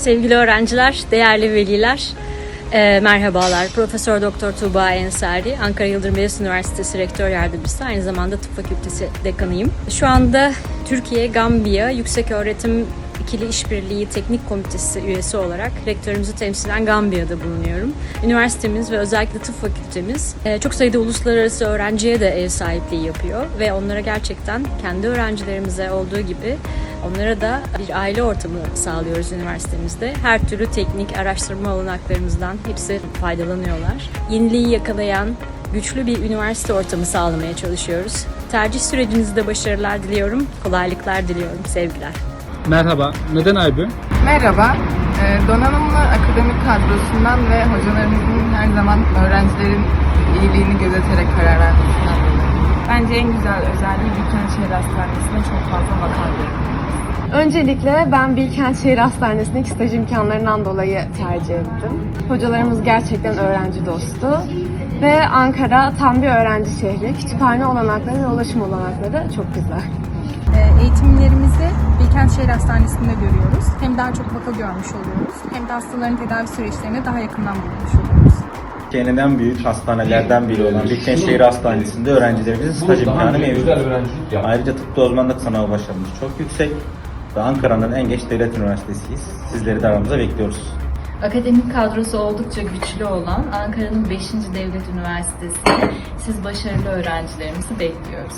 Sevgili öğrenciler, değerli veliler, e, merhabalar. Profesör Doktor Tuğba Ensari, Ankara Yıldırım Beyazıt Üniversitesi Rektör Yardımcısı, aynı zamanda Tıp Fakültesi Dekanıyım. Şu anda Türkiye Gambiya Yüksek Öğretim İkili İşbirliği Teknik Komitesi üyesi olarak rektörümüzü temsilen Gambiya'da bulunuyorum. Üniversitemiz ve özellikle tıp fakültemiz e, çok sayıda uluslararası öğrenciye de ev sahipliği yapıyor ve onlara gerçekten kendi öğrencilerimize olduğu gibi onlara da bir aile ortamı sağlıyoruz üniversitemizde. Her türlü teknik araştırma olanaklarımızdan hepsi faydalanıyorlar. Yeniliği yakalayan güçlü bir üniversite ortamı sağlamaya çalışıyoruz. Tercih sürecinizde başarılar diliyorum, kolaylıklar diliyorum. Sevgiler. Merhaba, neden Aybü? Merhaba, Ee, donanımlı akademik kadrosundan ve hocalarımızın her zaman öğrencilerin iyiliğini gözeterek karar vermesinden dolayı. Bence en güzel özelliği Bilkent Şehir Hastanesi'nde çok fazla vaka. Öncelikle ben Bilkent Şehir Hastanesi'ndeki staj imkanlarından dolayı tercih ettim. Hocalarımız gerçekten öğrenci dostu ve Ankara tam bir öğrenci şehri. Kütüphane olanakları ve ulaşım olanakları çok güzel. Ee, Eğitimlerimizi Bilkent Şehir Hastanesi'nde görüyoruz. Hem daha çok vaka görmüş oluyoruz. Hem de hastaların tedavi süreçlerini daha yakından bulmuş oluyoruz. Türkiye'nin en büyük hastanelerden biri olan Bilkent Şehir Hastanesi'nde öğrencilerimizin staj imkanı mevcut. Ayrıca tıpta uzmanlık sınavı başarımız çok yüksek ve Ankara'nın en geç devlet üniversitesiyiz. Sizleri de aramıza bekliyoruz. Akademik kadrosu oldukça güçlü olan Ankara'nın 5. Devlet Üniversitesi'nde siz başarılı öğrencilerimizi bekliyoruz.